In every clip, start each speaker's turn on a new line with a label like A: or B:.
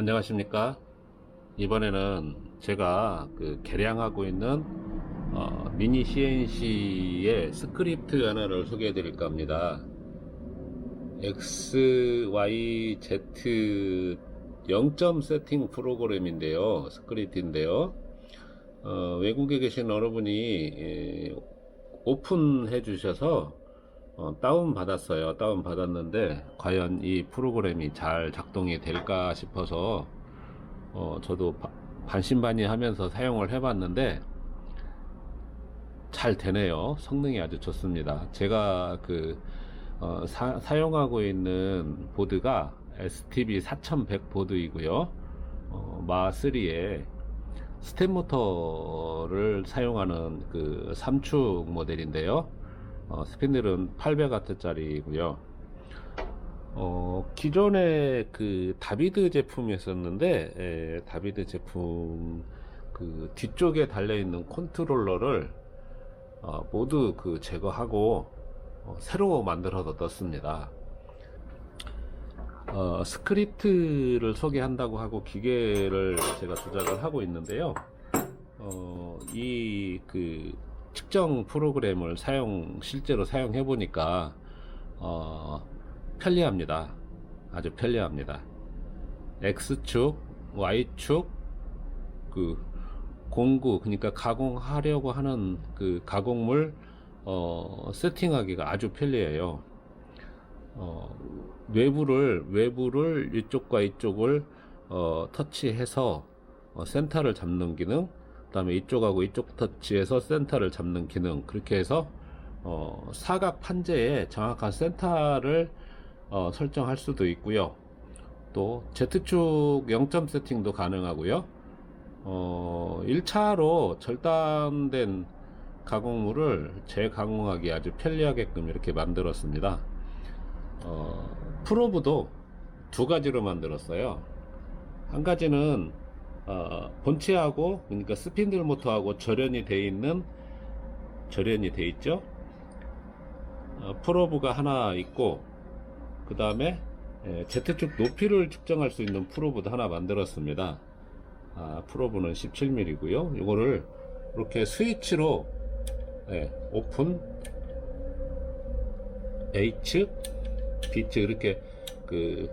A: 안녕하십니까? 이번에는 제가 그 개량하고 있는 어, 미니 CNC의 스크립트 하나를 소개해 드릴까 합니다. XYZ 0점 세팅 프로그램인데요. 스크립트인데요. 어, 외국에 계신 여러분이 예, 오픈해 주셔서 어, 다운 받았어요. 다운 받았는데 과연 이 프로그램이 잘 작동이 될까 싶어서 어, 저도 바- 반신반의 하면서 사용을 해봤는데 잘 되네요. 성능이 아주 좋습니다. 제가 그 어, 사, 용하고 있는 보드가 STB 4100 보드이고요. 어, 마3에 스텝 모터를 사용하는 그 3축 모델인데요. 어, 스핀들은 800W짜리고요. 어, 기존에 그 다비드 제품이었었는데 에, 다비드 제품 그 뒤쪽에 달려 있는 컨트롤러를 어, 모두 그 제거하고 어, 새로 만들어서 넣습니다. 어, 스크립트를 소개한다고 하고 기계를 제가 조작을 하고 있는데요. 어, 이그 측정 프로그램을 사용 실제로 사용해 보니까 어, 편리합니다. 아주 편리합니다. X축, Y축, 그 공구 그러니까 가공하려고 하는 그 가공물 어, 세팅하기가 아주 편리해요. 어, 외부를 외부를 이쪽과 이쪽을 어, 터치해서 어, 센터를 잡는 기능, 그 다음에 이쪽하고 이쪽 터치해서 센터를 잡는 기능 그렇게 해서 어, 사각 판재에 정확한 센터를 어, 설정할 수도 있고요. 또 Z축 0점 세팅도 가능하고요. 어, 1차로 절단된 가공물을 재가공하기 아주 편리하게끔 이렇게 만들었습니다. 어, 프로브도 두 가지로 만들었어요. 한 가지는 어, 본체하고 그러니까 스핀들 모터하고 절연이 돼 있는 절연이 돼 있죠. 어, 프로브가 하나 있고 그 다음에 Z축 높이를 측정할 수 있는 프로브도 하나 만들었습니다. 아, 프로브는 17mm고요. 이거를 이렇게 스위치로 예, 오픈 H 비트 이렇게 그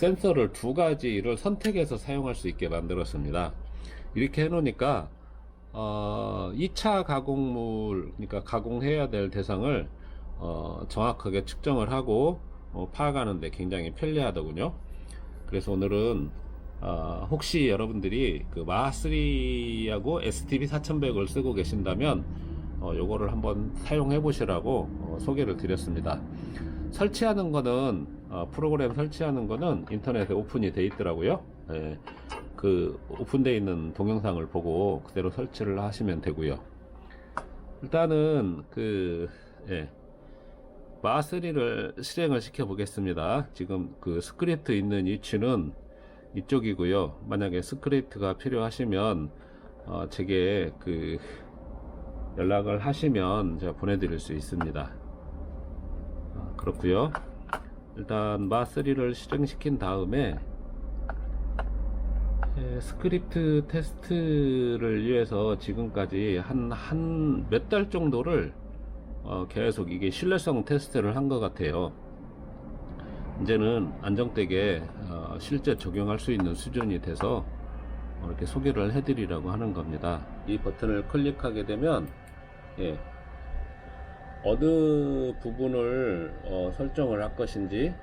A: 센서를 두 가지를 선택해서 사용할 수 있게 만들었습니다. 이렇게 해놓으니까 어, 2차 가공물 그러니까 가공해야 될 대상을 어, 정확하게 측정을 하고 어, 파악하는데 굉장히 편리하더군요. 그래서 오늘은 어, 혹시 여러분들이 그 마하3하고 STB 4100을 쓰고 계신다면 어, 요거를 한번 사용해 보시라고 어, 소개를 드렸습니다. 설치하는 거는 어, 프로그램 설치하는 거는 인터넷에 오픈이 돼 있더라고요. 예, 그 오픈되어 있는 동영상을 보고 그대로 설치를 하시면 되고요. 일단은 그 예, 마하3를 실행을 시켜 보겠습니다. 지금 그 스크립트 있는 위치는 이쪽이고요. 만약에 스크립트가 필요하시면 어, 제게 그 연락을 하시면 제가 보내드릴 수 있습니다. 어, 그렇고요. 일단 마3를 실행시킨 다음에 예, 스크립트 테스트를 위해서 지금까지 한 한 몇 달 정도를 어, 계속 이게 신뢰성 테스트를 한 것 같아요. 이제는 안정되게 어, 실제 적용할 수 있는 수준이 돼서 어, 이렇게 소개를 해드리려고 하는 겁니다. 이 버튼을 클릭하게 되면 예, 어느 부분을 어, 설정을 할 것인지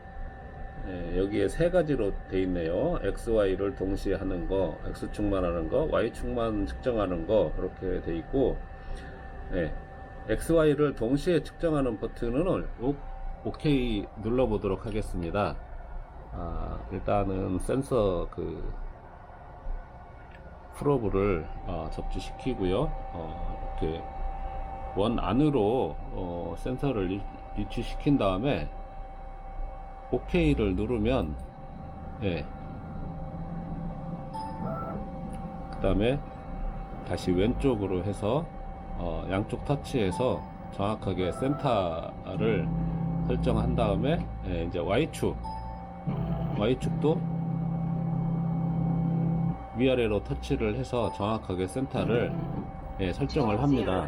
A: 예, 여기에 세 가지로 돼 있네요. X, Y를 동시에 하는 거, X축만 하는 거, Y축만 측정하는 거 그렇게 돼 있고 예, X, Y를 동시에 측정하는 버튼은 오, OK 눌러보도록 하겠습니다. 아, 일단은 센서 그 프로브를 어, 접지시키고요. 어, 이렇게 원 안으로 어, 센서를 위- 위치시킨 다음에 OK를 누르면 예. 그 다음에 다시 왼쪽으로 해서 어, 양쪽 터치해서 정확하게 센터를 설정한 다음에 예, 이제 Y축 Y축도 위아래로 터치를 해서 정확하게 센터를 예, 설정을 합니다.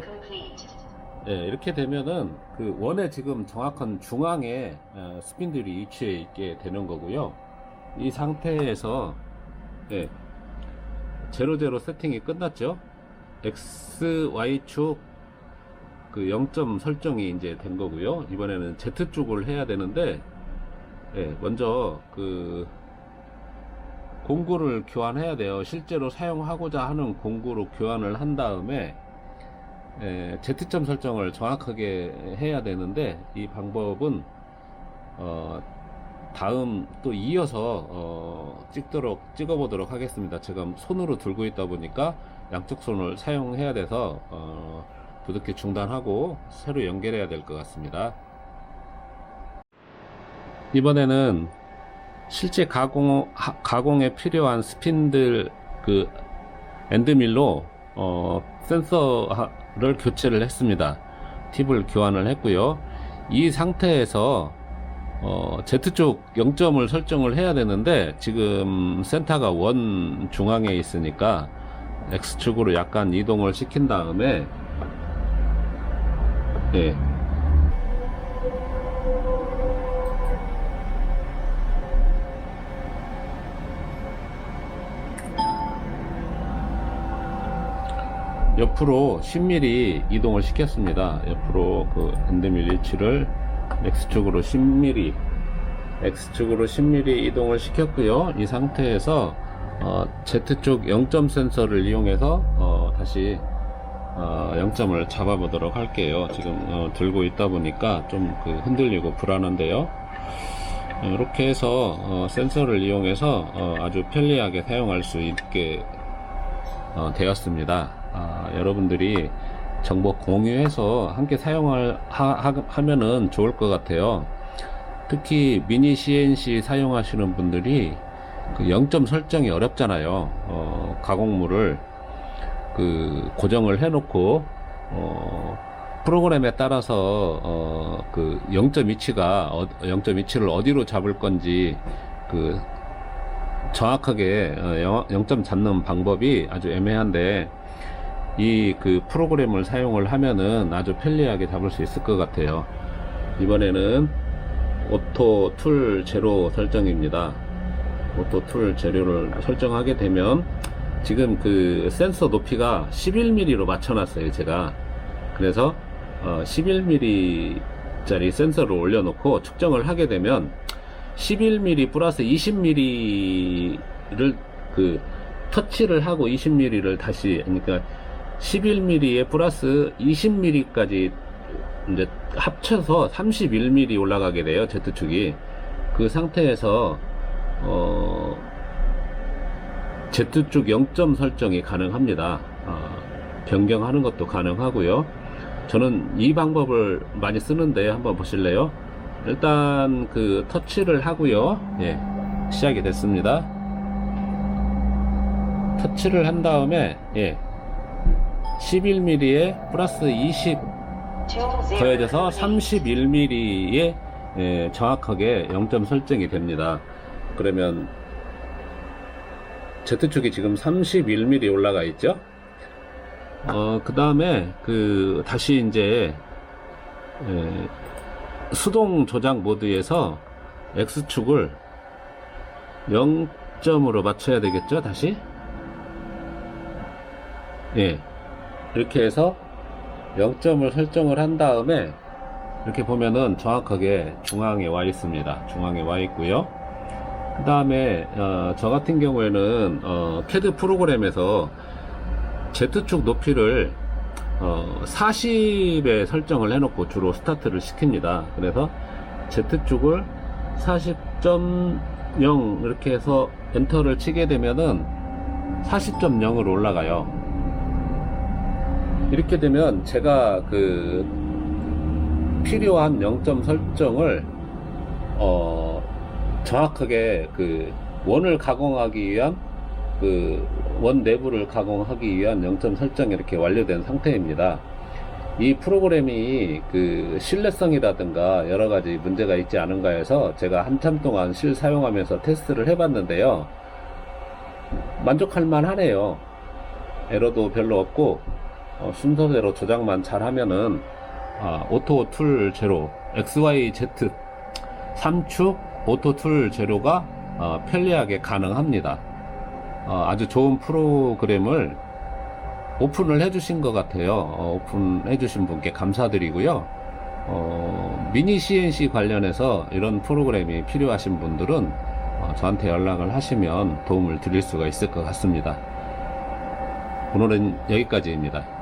A: 예, 이렇게 되면은 그 원에 지금 정확한 중앙에 어, 스핀들이 위치해 있게 되는 거고요. 이 상태에서 예, 제로 제로 세팅이 끝났죠. X, Y축 그 0점 설정이 이제 된 거고요. 이번에는 Z축을 해야 되는데 예, 먼저 그 공구를 교환해야 돼요. 실제로 사용하고자 하는 공구로 교환을 한 다음에 에, Z점 설정을 정확하게 해야 되는데 이 방법은 어, 다음 또 이어서 어, 찍도록 찍어 보도록 하겠습니다. 지금 손으로 들고 있다 보니까 양쪽 손을 사용해야 돼서 어, 부득이 중단하고 새로 연결해야 될 것 같습니다. 이번에는 실제 가공 하- 가공에 필요한 스핀들 그 엔드밀로 어, 센서 를 교체를 했습니다. 팁을 교환을 했고요. 이 상태에서 어, Z쪽 0점을 설정을 해야 되는데 지금 센터가 원 중앙에 있으니까 X축으로 약간 이동을 시킨 다음에 예. 옆으로 10mm 이동을 시켰습니다. 옆으로 그 엔드밀 위치를 X축으로 10mm, X축으로 10mm 이동을 시켰고요. 이 상태에서 어, Z축 0점 센서를 이용해서 어, 다시 어, 0점을 잡아보도록 할게요. 지금 어, 들고 있다 보니까 좀 그 흔들리고 불안한데요. 어, 이렇게 해서 어, 센서를 이용해서 어, 아주 편리하게 사용할 수 있게 어, 되었습니다. 아, 여러분들이 정보 공유해서 함께 사용을 하, 면은 좋을 것 같아요. 특히 미니 CNC 사용하시는 분들이 그 0점 설정이 어렵잖아요. 어, 가공물을 그 고정을 해놓고 어, 프로그램에 따라서 어, 그 0점 위치가 어, 0점 위치를 어디로 잡을 건지 그 정확하게 어, 0점 잡는 방법이 아주 애매한데 이 그 프로그램을 사용을 하면은 아주 편리하게 잡을 수 있을 것 같아요. 이번에는 오토 툴 제로 설정입니다. 오토 툴 제로를 설정하게 되면 지금 그 센서 높이가 11mm로 맞춰놨어요, 제가. 그래서 어, 11mm 짜리 센서를 올려놓고 측정을 하게 되면 11mm 플러스 20mm를 그 터치를 하고 20mm를 다시 그러니까 11mm에 플러스 20mm까지 이제 합쳐서 31mm 올라가게 돼요 Z축이. 그 상태에서 어 Z축 0점 설정이 가능합니다. 어, 변경하는 것도 가능하고요. 저는 이 방법을 많이 쓰는데 한번 보실래요? 일단 그 터치를 하고요. 예 시작이 됐습니다. 터치를 한 다음에 예 11mm에 플러스 20 더해져서 31mm에 예, 정확하게 0점 설정이 됩니다. 그러면 Z축이 지금 31mm 올라가 있죠? 어, 그 다음에 그 다시 이제 예, 수동 조작 모드에서 X축을 0점으로 맞춰야 되겠죠? 다시? 예. 이렇게 해서 0점을 설정을 한 다음에 이렇게 보면은 정확하게 중앙에 와 있습니다. 중앙에 와 있고요. 그 다음에 어, 저 같은 경우에는 어, CAD 프로그램에서 Z축 높이를 어, 40에 설정을 해놓고 주로 스타트를 시킵니다. 그래서 Z축을 40.0 이렇게 해서 엔터를 치게 되면은 40.0으로 올라가요. 이렇게 되면 제가 그 필요한 0점 설정을 어 정확하게 그 원을 가공하기 위한 그 원 내부를 가공하기 위한 0점 설정이 이렇게 완료된 상태입니다. 이 프로그램이 그 신뢰성이라든가 여러 가지 문제가 있지 않은가 해서 제가 한참 동안 실 사용하면서 테스트를 해봤는데요. 만족할 만하네요. 에러도 별로 없고 어, 순서대로 조작만 잘 하면은 아, 오토 툴 제로 XYZ 3축 오토 툴 제로가 어, 편리하게 가능합니다. 어, 아주 좋은 프로그램을 오픈을 해주신 것 같아요. 어, 오픈해주신 분께 감사드리고요. 어, 미니 CNC 관련해서 이런 프로그램이 필요하신 분들은 어, 저한테 연락을 하시면 도움을 드릴 수가 있을 것 같습니다. 오늘은 여기까지입니다.